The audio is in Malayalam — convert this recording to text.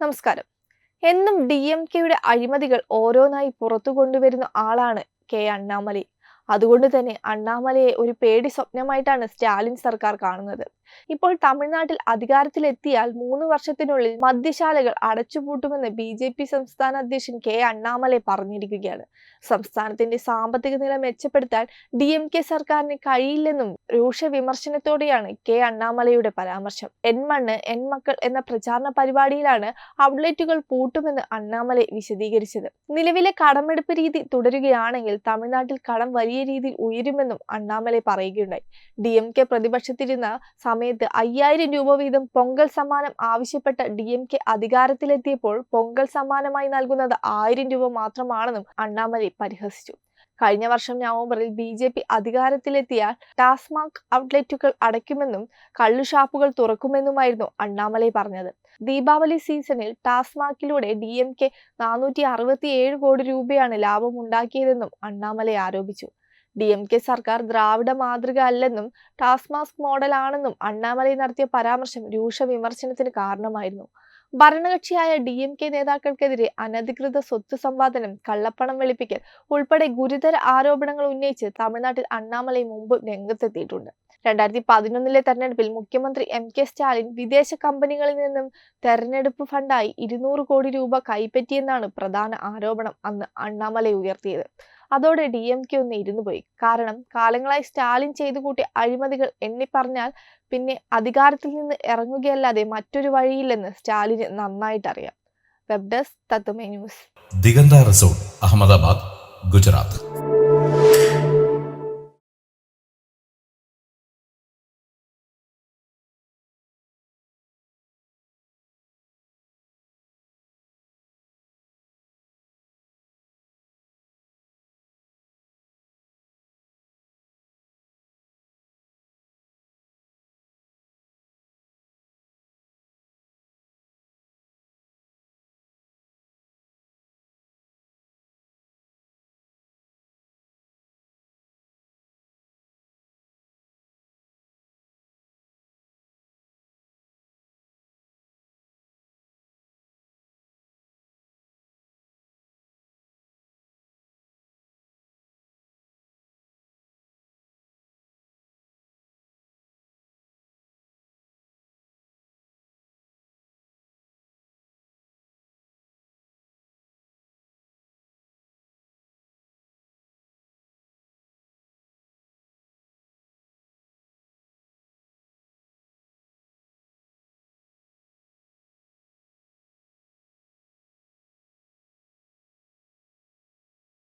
നമസ്കാരം. എന്നും ഡി എം കെയുടെ അഴിമതികൾ ഓരോന്നായി പുറത്തു കൊണ്ടുവരുന്ന ആളാണ് കെ അണ്ണാമലൈ. അതുകൊണ്ട് തന്നെ അണ്ണാമലയെ ഒരു പേടി സ്വപ്നമായിട്ടാണ് സ്റ്റാലിൻ സർക്കാർ കാണുന്നത്. ഇപ്പോൾ തമിഴ്നാട്ടിൽ അധികാരത്തിലെത്തിയാൽ മൂന്ന് വർഷത്തിനുള്ളിൽ മദ്യശാലകൾ അടച്ചുപൂട്ടുമെന്ന് ബി ജെ പി സംസ്ഥാന അധ്യക്ഷൻ കെ അണ്ണാമലൈ പറഞ്ഞിരിക്കുകയാണ്. സംസ്ഥാനത്തിന്റെ സാമ്പത്തിക നില മെച്ചപ്പെടുത്താൻ ഡി എം കെ സർക്കാരിന് കഴിയില്ലെന്നും രൂക്ഷ വിമർശനത്തോടെയാണ് കെ അണ്ണാമലയുടെ പരാമർശം. എൻ മണ്ണ് എൻ മക്കൾ എന്ന പ്രചാരണ പരിപാടിയിലാണ് ഔട്ട്ലെറ്റുകൾ പൂട്ടുമെന്ന് അണ്ണാമലൈ വിശദീകരിച്ചത്. നിലവിലെ കടമെടുപ്പ് രീതി തുടരുകയാണെങ്കിൽ തമിഴ്നാട്ടിൽ കടം വലിയ രീതിയിൽ ഉയരുമെന്നും അണ്ണാമലൈ പറയുകയുണ്ടായി. ഡി എം കെ പ്രതിപക്ഷത്തിരുന്ന സമയത്ത് അയ്യായിരം രൂപ വീതം പൊങ്കൽ സമ്മാനം ആവശ്യപ്പെട്ട ഡി എം കെ അധികാരത്തിലെത്തിയപ്പോൾ പൊങ്കൽ സമ്മാനമായി നൽകുന്നത് ആയിരം രൂപ മാത്രമാണെന്നും അണ്ണാമലൈ പരിഹസിച്ചു. കഴിഞ്ഞ വർഷം നവംബറിൽ ബി ജെ പി അധികാരത്തിലെത്തിയാൽ ടാസ്മാക് ഔട്ട്ലെറ്റുകൾ അടയ്ക്കുമെന്നും കള്ളുഷാപ്പുകൾ തുറക്കുമെന്നുമായിരുന്നു അണ്ണാമലൈ പറഞ്ഞത്. ദീപാവലി സീസണിൽ ടാസ്മാക്കിലൂടെ ഡി എം കെ നാനൂറ്റി അറുപത്തിയേഴ് കോടി രൂപയാണ് ലാഭം ഉണ്ടാക്കിയതെന്നും അണ്ണാമലൈ ആരോപിച്ചു. ഡി എം കെ സർക്കാർ ദ്രാവിഡ മാതൃക അല്ലെന്നും ടാസ്മാസ്ക് മോഡലാണെന്നും അണ്ണാമലൈ നടത്തിയ പരാമർശം രൂക്ഷ വിമർശനത്തിന് കാരണമായിരുന്നു. ഭരണകക്ഷിയായ ഡി എം കെ നേതാക്കൾക്കെതിരെ അനധികൃത സ്വത്ത് സമ്പാദനം കള്ളപ്പണം വെളുപ്പിക്കൽ ഉൾപ്പെടെ ഗുരുതര ആരോപണങ്ങൾ ഉന്നയിച്ച് തമിഴ്നാട്ടിൽ അണ്ണാമലൈ മുമ്പ് രംഗത്തെത്തിയിട്ടുണ്ട്. രണ്ടായിരത്തി പതിനൊന്നിലെ തെരഞ്ഞെടുപ്പിൽ മുഖ്യമന്ത്രി എം കെ സ്റ്റാലിൻ വിദേശ കമ്പനികളിൽ നിന്നും തെരഞ്ഞെടുപ്പ് ഫണ്ടായി ഇരുന്നൂറ് കോടി രൂപ കൈപ്പറ്റിയെന്നാണ് പ്രധാന ആരോപണം അന്ന് അണ്ണാമലൈ ഉയർത്തിയത്. അതോടെ ഡി എം കെ ഒന്ന് ഇരുന്നു പോയി. കാരണം കാലങ്ങളായി സ്റ്റാലിൻ ചെയ്തു കൂട്ടിയ അഴിമതികൾ എണ്ണി പറഞ്ഞാൽ പിന്നെ അധികാരത്തിൽ നിന്ന് ഇറങ്ങുകയല്ലാതെ മറ്റൊരു വഴിയില്ലെന്ന് സ്റ്റാലിന് നന്നായിട്ട് അറിയാം. വെബ് ഡെസ്ക് തത്തുമേ ന്യൂസ്. ദിഗന്ത റിസോർട്ട് അഹമ്മദാബാദ് ഗുജറാത്ത്.